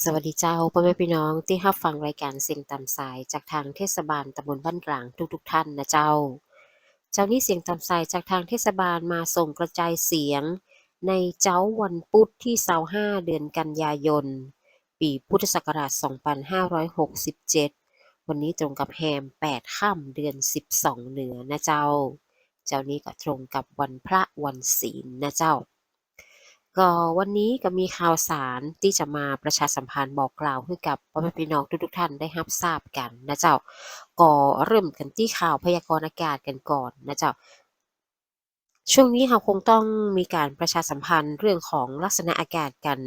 สวัสดีเจ้าพ่อแม่พี่น้องที่รับฟังรายการเสียงตามสายจากทางเทศบาลตำบลบ้านกลางทุกๆท่านนะเจ้า เจ้านี้เสียงตามสายจากทางเทศบาลมาส่งกระจายเสียง ในเจ้าวันพุธที่25เดือนกันยายน ปีพุทธศักราช 2567 วันนี้ตรงกับแฮม 8 ค่ำเดือน 12 เหนือนะเจ้า เจ้านี้ก็ตรงกับวันพระวันศีลนะเจ้า ก็วันนี้ก็มีข่าวสารที่จะมาประชาสัมพันธ์บอกกล่าวให้กับพ่อแม่พี่น้องทุกๆท่านได้รับทราบกันนะเจ้าก็เริ่มกันที่ข่าวพยากรณ์อากาศกันก่อนนะเจ้าช่วงนี้เราคงต้องมีการประชาสัมพันธ์เรื่องของลักษณะอากาศกัน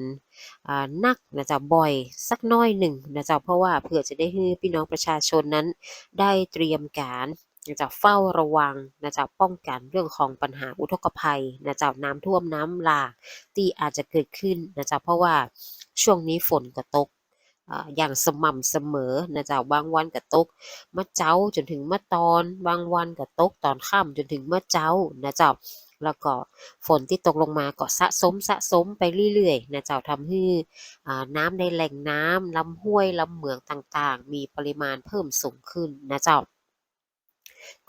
อ่านักนะเจ้าบ่อยสักน้อยหนึ่งนะเจ้าเพราะว่าเพื่อจะได้ให้พี่น้องประชาชนนั้นได้เตรียมการ นะเจ้าเฝ้าระวังนะจ้าป้องกันเรื่องของปัญหาอุทกภัยนะเจ้าน้ำท่วมน้ำหลากที่อาจจะเกิดขึ้นนะเจ้าเพราะว่าช่วงนี้ฝนก็ตกอย่างสม่ำเสมอนะเจ้าบางวันก็ตกมะเจ้าจนถึงมะตอน บางวันก็ตกตอนค่ำจนถึงมะเจ้านะเจ้าแล้วก็ฝนที่ตกลงมาก็สะสมสะสมไปเรื่อยๆนะเจ้าทำให้น้ำในแหล่งน้ำลำห้วยลำเหมืองต่างๆ มีปริมาณเพิ่มสูงขึ้นนะเจ้า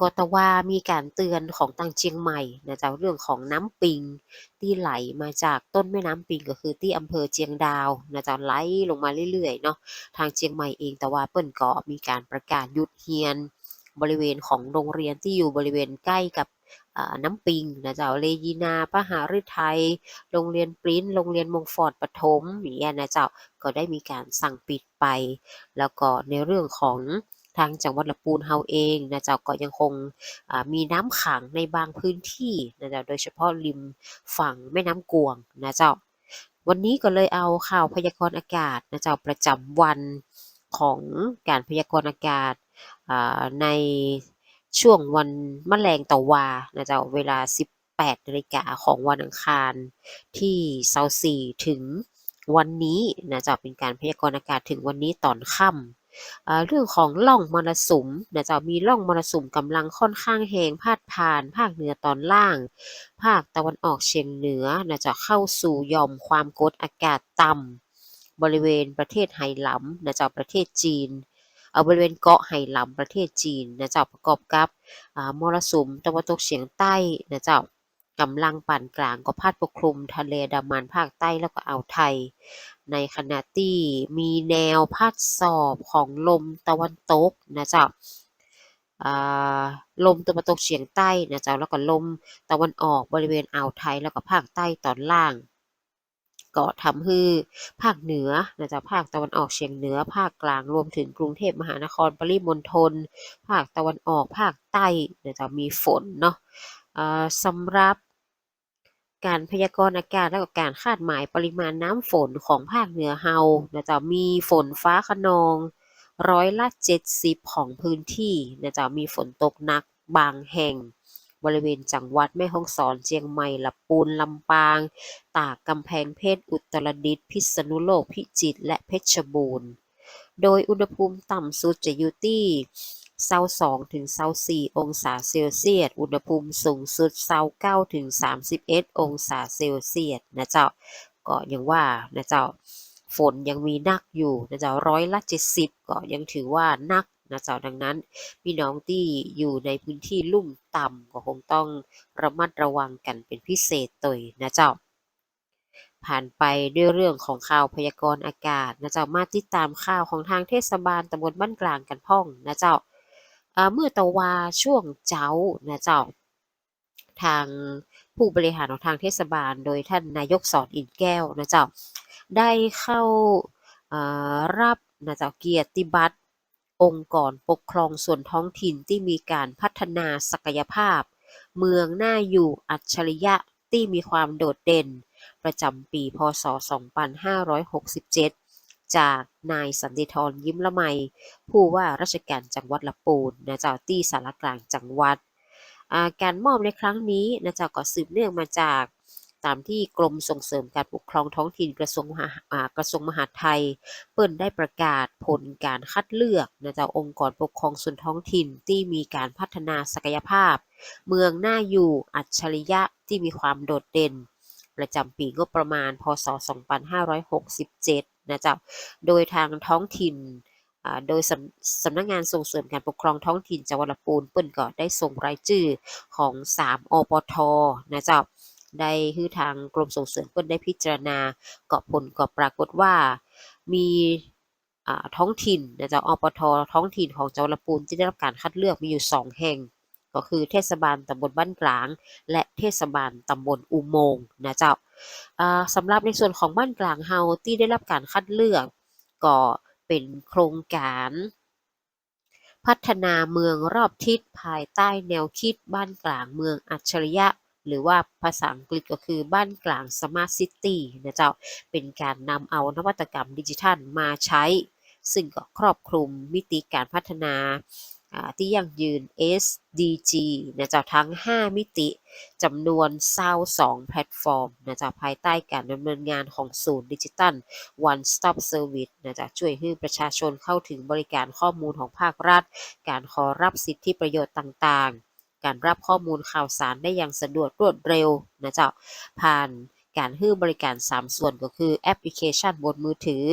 ก็แต่ว่ามีการเตือนของทางเชียงใหม่นะจ้าเรื่องของน้ำปิงที่ไหลมาจากต้นแม่น้ำปิงก็คือที่อำเภอเชียงดาวนะจ้าไหลลงมาเรื่อยๆเนาะทางเชียงใหม่เองแต่ว่าเปิ้นก็มีการประกาศหยุดเรียน บริเวณของโรงเรียนที่อยู่บริเวณใกล้กับน้ำปิงนะเจ้าเลยีนาพระหฤทัยโรงเรียนปริ้นโรงเรียนมงฟอร์ดปฐมอย่างเงี้ยนะเจ้าก็ได้มีการสั่งปิดไป แล้วก็ในเรื่องของ ทางจังหวัดลำพูนเฮาเองนะเจ้าก็ยังคงมีน้ำขังในบางพื้นที่นะเจ้าโดยเฉพาะริมฝั่งแม่น้ำกวงนะเจ้า วันนี้ก็เลยเอาข่าวพยากรณ์อากาศนะเจ้าประจำวันของการพยากรณ์อากาศในช่วงวันมะแรงตะวานะเจ้าเวลา 18นาฬิกาของวันอังคารที่24ถึงวันนี้นะเจ้าเป็นการพยากรณ์อากาศถึงวันนี้ตอนค่ำ เรื่องของร่องมรสุมนะเจ้ามีร่องมรสุมกำลังค่อนข้างแรงพาดผ่าน ภาคเหนือตอนล่าง ภาคตะวันออกเฉียงเหนือนะจะเข้าสู่ย่อมความกดอากาศต่ำบริเวณประเทศไหหลำนะเจ้าประเทศจีนเอาบริเวณเกาะไหหลำประเทศจีนนะเจ้าประกอบกับมรสุมตะวันตกเฉียงใต้นะเจ้า กำลังปานกลางก็พัดปกคลุมทะเลอันดามัน ภาคใต้แล้วก็อ่าวไทย ในขณะที่มีแนวพัดสอบของลมตะวันตกนะจ้าอ่าลมตะวันตกเฉียงใต้นะจ้าแล้วก็ลมตะวันออกบริเวณอ่าวไทยแล้วก็ภาคใต้ตอนล่าง ก็ทำให้ภาคเหนือนะจ๊ะภาคตะวันออกเฉียงเหนือ ภาคกลางรวมถึงกรุงเทพมหานครปริมณฑลภาคตะวันออกภาคใต้นะจ๊ะมีฝนเนาะสำหรับ การพยากรณ์อากาศแล้วก็การคาดหมายปริมาณน้ำฝนของภาคเหนือเฮานะจ๊ะมีฝนฟ้าคะนองร้อยละ70ของพื้นที่นะจ๊ะมีฝนตกหนักบางแห่ง บริเวณจังหวัดแม่ฮ่องสอนเชียงใหม่ลำปูนลำปาง ตากกำแพงเพชรอุตรดิตถ์พิษณุโลกพิจิตรและเพชรบูรณ์ โดยอุณหภูมิต่ำสุดจะอยู่ที่ 22ถึง24 องศาเซลเซียส อุณหภูมิสูงสุด29ถึง31 องศาเซลเซียสนะเจ้า ก็ยังว่านะเจ้า ฝนยังมีนักอยู่นะเจ้าร้อยละ 70 ก็ยังถือว่านักนะเจ้าดังนั้น พี่น้องที่อยู่ในพื้นที่ลุ่มต่ำก็คงต้องระมัดระวังกันเป็นพิเศษตัวยนะเจ้า ผ่านไปด้วยเรื่องของข่าวพยากรณ์อากาศนะเจ้ามาติดตามข่าวของทางเทศบาลตำบลบ้านกลางกันพ่องนะเจ้า เมื่อตะวาช่วงเจ้านะเจ้า ทางผู้บริหารของทางเทศบาล โดยท่านนายกสอนอินแก้วนะเจ้า ได้เข้าารับนะเจ้าเกียรติบัตรองค์กรปกครองส่วนท้องถิ่นที่มีการพัฒนาศักยภาพ เมืองน่าอยู่อัจฉริยะที่มีความโดดเด่น ประจำปีพศ 2567 จากนายสันติธรยิ้มละไม ผู้ว่าราชการจังหวัดลำพูนนะเจ้าที่สารกลางจังหวัดาการมอบในครั้งนี้นะเจ้าก็สืบเนื่องมาจากตามที่กรมส่งเสริมการปกครองท้องถิ่นกระทรวงมหาอ่ากระทรวงมหาดไทย เปิ้นได้ประกาศผลการคัดเลือกนะเจ้าองค์กรปกครองส่วนท้องถิ่นที่มีการพัฒนาศักยภาพ เมืองน่าอยู่อัจฉริยะที่มีความโดดเด่น ประจำปีงบประมาณ พศ 2567 นะเจ้า โดยทางท้องถิ่นอ่าโดยสำสำนักงานส่งเสริมการปกครองท้องถิ่นจังหวัดลำพูนเปิ้นก็ได้ส่งรายชื่อของ 3 อปทนะเจ้าได้คือทางกรมส่งเสริมเปิ้นได้พิจารณาเก็ผลก็ปรากฏว่ามีอ่าท้องถิ่นนะจ้าอปทท้องถิ่นของจังหวัดลำพูนที่ได้รับการคัดเลือกมีอยู่ 2 แห่ง ก็คือเทศบาลตำบลบ้านกลาง และเทศบาลตำบลอุโมงค์นะเจ้าอ่า สำหรับในส่วนของบ้านกลางเฮาที่ได้รับการคัดเลือก ก็เป็นโครงการ พัฒนาเมืองรอบทิศภายใต้แนวคิดบ้านกลางเมืองอัจฉริยะ หรือว่าภาษาอังกฤษก็คือบ้านกลางสมาร์ทซิตี้นะเจ้า เป็นการนำเอานวัตกรรมดิจิทัลมาใช้ ซึ่งก็ครอบคลุมมิติการพัฒนา ที่ยั่งยืน SDG นะเจ้าทั้ง 5 มิติจำนวน22แพลตฟอร์มนะเจ้าภายใต้การดำเนินงานของศูนย์ดิจิทัล One Stop Service นะจ๊ะช่วยให้ประชาชนเข้าถึงบริการข้อมูลของภาครัฐ การขอรับสิทธิประโยชน์ต่างๆ การรับข้อมูลข่าวสารได้อย่างสะดวกรวดเร็วนะจ๊ะผ่านการให้บริการ 3 ส่วนก็คือแอปพลิเคชันบนมือถือ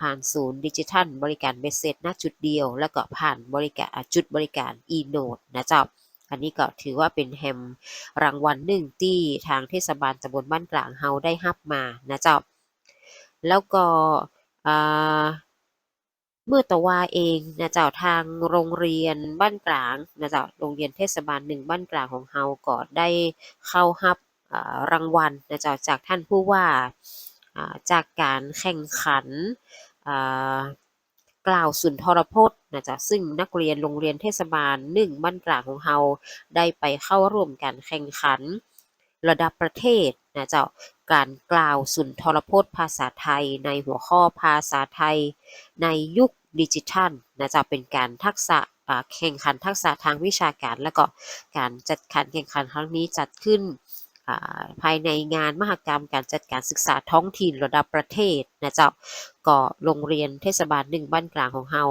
ผ่านศูนย์ดิจิทัลบริการเบสเซ็ตณจุดเดียว แล้วก็ผ่านบริการจุดบริการ e-note นะจ๊ะอันนี้ก็ถือว่าเป็นแฮมรางวัลหนึ่งที่ทางเทศบาลตำบลบ้านกลางเฮาได้รับมานะจ๊ะแล้วก็เมื่อตะวาเองนะเจ้าทางโรงเรียนบ้านกลางนะเจ้าโรงเรียนเทศบาลหนึ่งบ้านกลางของเฮาก็ได้เข้ารับรางวัลนะเจ้าจากท่านผู้ว่าจากการแข่งขัน กล่าวสุนทรพจน์นะจ๊ะซึ่งนักเรียนโรงเรียนเทศบาลหนึ่งบ้านกลางของเฮาได้ไปเข้าร่วมการแข่งขัน ระดับประเทศนะเจ้าการกล่าวสุนทรพจน์ภาษาไทย ในหัวข้อภาษาไทย ในยุคดิจิทัลนะจ๊ะเป็นการทักษะอ่าแข่งขันทักษะทางวิชาการ และก็การจัดการแข่งขันครั้งนี้จัดขึ้น ภายในงานมหกรรมการจัดการศึกษาท้องถิ่นระดับประเทศนะเจ้าก็โรงเรียนเทศบาลหนึ่งบ้านกลางของเฮา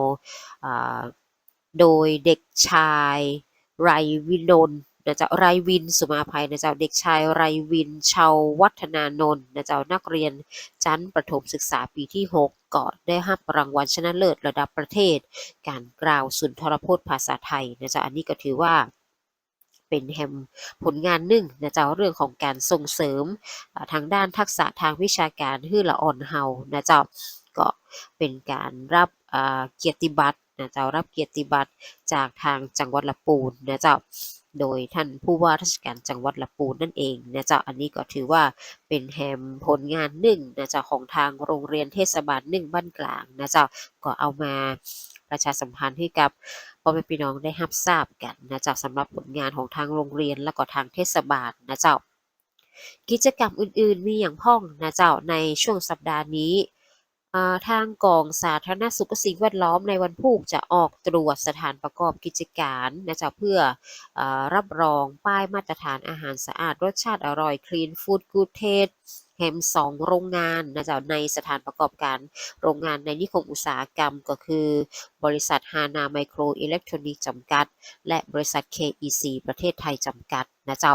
โดยเด็กชายไรวินนท์นะเจ้าไรวินสุมาภัยนะเจ้าเด็กชายไรวินชาววัฒนานนท์นะเจ้านักเรียนชั้นประถมศึกษาปีที่ 6ก็ได้รับรางวัลชนะเลิศระดับประเทศ การกล่าวสุนทรพจน์ภาษาไทยนะจ๊ะอันนี้ก็ถือว่า เป็นแฮมผลงานหนึ่งนะจ๊ะเรื่องของการส่งเสริมทางด้านทักษะทางวิชาการฮือละอ่อนเฮานะจ๊ะก็เป็นการรับเกียรติบัตรนะจ๊ะรับเกียรติบัตรจากทางจังหวัดละปูนนะจ๊ะโดยท่านผู้ว่าราชการจังหวัดละปูนนั่นเองนะจ๊ะอันนี้ก็ถือว่าเป็นแฮมผลงานหนึ่งนะจ๊ะของทางโรงเรียนเทศบาลหนึ่งบ้านกลางนะจ๊ะก็เอามาประชาสัมพันธ์ให้กับ อแม่พี่น้องได้รับทราบกันนะจ๊ะสำหรับผลงานของทางโรงเรียนและก็ทางเทศบาลนะจ๊ะกิจกรรมอื่นๆมีอย่างพ้องนะเจ้าในช่วงสัปดาห์นี้ทางกองสาธารณสุขสิ่งแวดล้อมในวันพุธจะออกตรวจสถานประกอบกิจการนะจ๊ะเพื่ออรับรองป้ายมาตรฐานอาหารสะอาดรสชาติอร่อย Clean Food Good Taste แฮมสองโรงงานนะจ๊ะในสถานประกอบการโรงงานในนิคมอุตสาหกรรมก็คือ บริษัทฮานาไมโครอิเล็กทรอนิกส์จำกัด และบริษัท KEC ประเทศไทยจำกัดนะจ๊ะ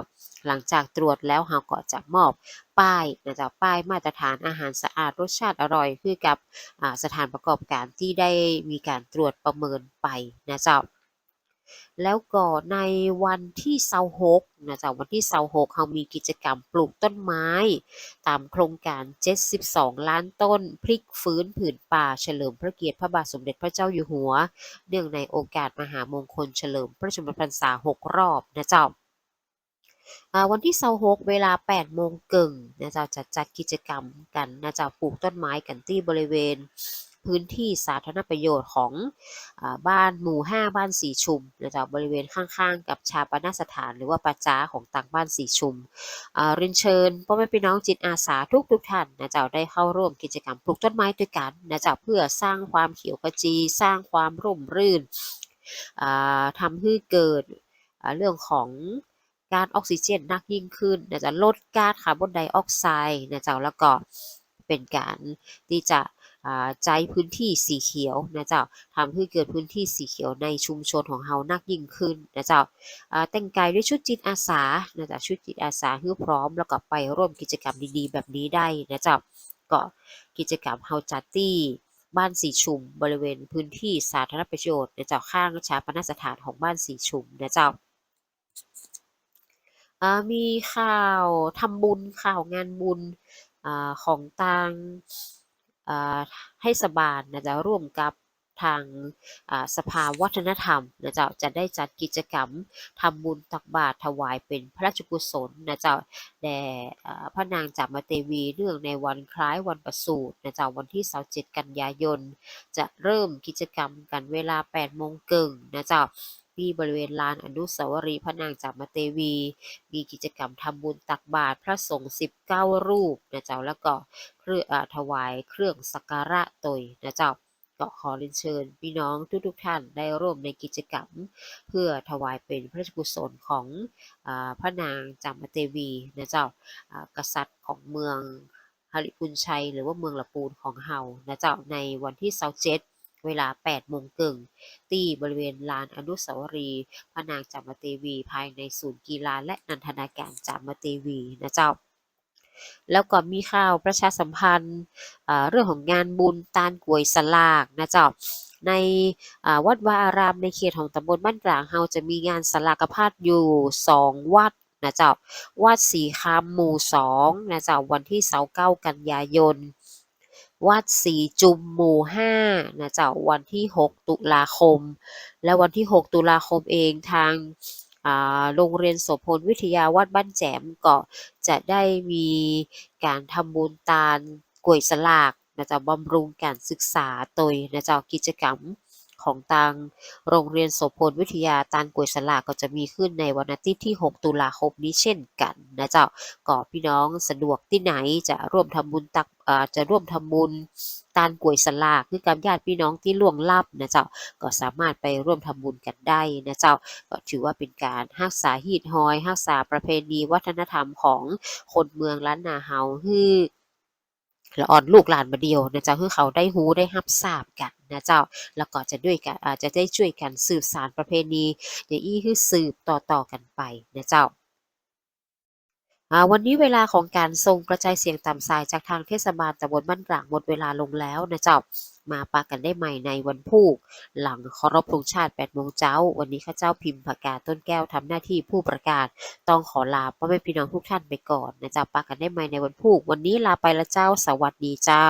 หลังจากตรวจแล้วเราก็จะมอบป้ายนะจ๊ะป้ายมาตรฐานอาหารสะอาดรสชาติอร่อยคือกับสถานประกอบการที่ได้มีการตรวจประเมินไปนะจ๊ะ แล้วก็ในวันที่26นะจ๊ะวันที่26เรามีกิจกรรมปลูกต้นไม้ ตามโครงการ 72 ล้านต้น พลิกฟื้นผืนป่า เฉลิมพระเกียรติพระบาทสมเด็จพระเจ้าอยู่หัว เนื่องในโอกาสมหามงคลเฉลิมพระชนมพรรษา 6 รอบนะจ้าอ่าวันที่26เวลา8โมงกึ่งนะจ้าจะจัดกิจกรรมกันนะจ้าปลูกต้นไม้กันที่บริเวณ พื้นที่สาธารณประโยชน์ของอบ้านหมู่ 5 บ้านสีชุมนะจ๊ะบริเวณข้างๆ กับชาปนสถาน หรือว่าปาจ้าของต่างบ้านสีชุมเรียนเชิญพ่อแม่พี่น้องจิตอาสาทุกทุกท่านนะจ๊ะได้เข้าร่วมกิจกรรมปลูกต้นไม้ด้วยกันนะจ๊ะเพื่อสร้างความเขียวขจี สร้างความร่มรื่นอ่าทำให้เกิดเรื่องของการออกซิเจนนักยิ่งขึ้นนะจ๊ะลดก๊าซคาร์บอนไดออกไซด์นะจ๊ะแล้วก็เป็นการที่จะ ใจพื้นที่สีเขียวนะเจ้าทำให้เกิดพื้นที่สีเขียวในชุมชนของเฮานักยิ่งขึ้นนะเจ้าแต่งกายด้วยชุดจิตอาสานะจ๊ะชุดจิตอาสาให้พร้อมแล้วก็ไปร่วมกิจกรรมดีๆ แบบนี้ได้นะเจ้าก็กิจกรรมเฮาจัดที่บ้านสีชุม บริเวณพื้นที่สาธารณประโยชน์นะเจ้าข้างชาปนสถานของบ้านสีชุมนะเจ้ามีข่าวทำบุญข่าวงานบุญอของทาง ให้สบานนะจ้าร่วมกับทางสภาวัฒนธรรมนะเจ้าจะได้จัดกิจกรรมทำบุญตักบาตรถวายเป็นพระราชกุศลนะเจ้าแด่พระนางจามเทวีเนื่องในวันคล้ายวันประสูตินะเจ้าวันที่27กันยายน จะเริ่มกิจกรรมกันเวลา8โมงครึ่งนะเจ้า ที่บริเวณลานอนุสาวรีย์พระนางจามเทวี มีกิจกรรมทำบุญตักบาตรพระสงฆ์19 รูปนะเจ้าแล้วก็เครื่องอ่าถวายเครื่องสักการะตยนะเจ้าก็ขอเรียนเชิญพี่น้องทุกๆท่านได้ร่วมในกิจกรรม เพื่อถวายเป็นพระราชกุศลของอาพระนางจามเทวีนะเจ้าอ่ากษัตริย์ของเมืองฮาริพุนชัย หรือว่าเมืองละปูนของเฮานะเจ้าในวันที่27 เวลา8โมงครึ่งที่บริเวณลานอนุสาวรีย์พระนางจามเทวี ภายในศูนย์กีฬาและนันทนาการจามเทวีนะเจ้าแล้วก็มีข่าวประชาสัมพันธ์เรื่องของงานบุญตาลกวยสลากนะเจ้าในวัดวาอารามในเขตของตำบลบ้านกลางเฮาจะมีงานสลากพัดอยู่2วัดนะเจ้าวัดสีคำหมู่2นะเจ้าวันที่29กันยายน วัดสีจุมหมู่5นะเจ้าวันที่ 6 ตุลาคม และวันที่ 6 ตุลาคมเองทางโรงเรียนโสพลวิทยาวัดบ้านแจมก็จะได้มีการทำบุญตาลกล้วยสลากนะเจ้าบำรุงการศึกษาโดยนะเจ้ากิจกรรมของทางโรงเรียนโสพลวิทยาตาลกล้วยสลากก็จะมีขึ้นในวันอาทิตย์ที่ 6 ตุลาคมนี้เช่นกันนะเจ้าก็พี่น้องสะดวกที่ไหนจะร่วมทำบุญตัก อาจะร่วมทำบุญตาลกล้วยสลากคือกับญาติพี่น้องที่ล่วงลับนะเจ้าก็สามารถไปร่วมทำบุญกันได้นะเจ้าก็ถือว่าเป็นการรักษาฮีดฮอยรักษาประเพณีวัฒนธรรมของคนเมืองล้านนาเฮาฮือละอ่อนลูกหลานมาเดียวนะเจ้าคือเขาได้ฮู้ได้รับทราบกันนะเจ้า แล้วก็จะด้วยกันอาจจะได้ช่วยกันสืบสานประเพณี อย่างอี้คือสืบต่อๆกันไปนะเจ้า วันนี้เวลาของการส่งกระจายเสียงตามสายจากทางเทศบาลตำบลบ้านกลางหมดเวลาลงแล้วนะเจ้ามาปากันได้ใหม่ในวันพุธหลังเคารพธงชาติ8โมงเช้า วันนี้ข้าเจ้าพิมพ์ประกาศต้นแก้วทำหน้าที่ผู้ประกาศ ต้องขอลาพ่อแม่พี่น้องทุกท่านไปก่อนนะเจ้าปากันได้ใหม่ในวันพุธวันนี้ลาไปละเจ้าสวัสดีเจ้า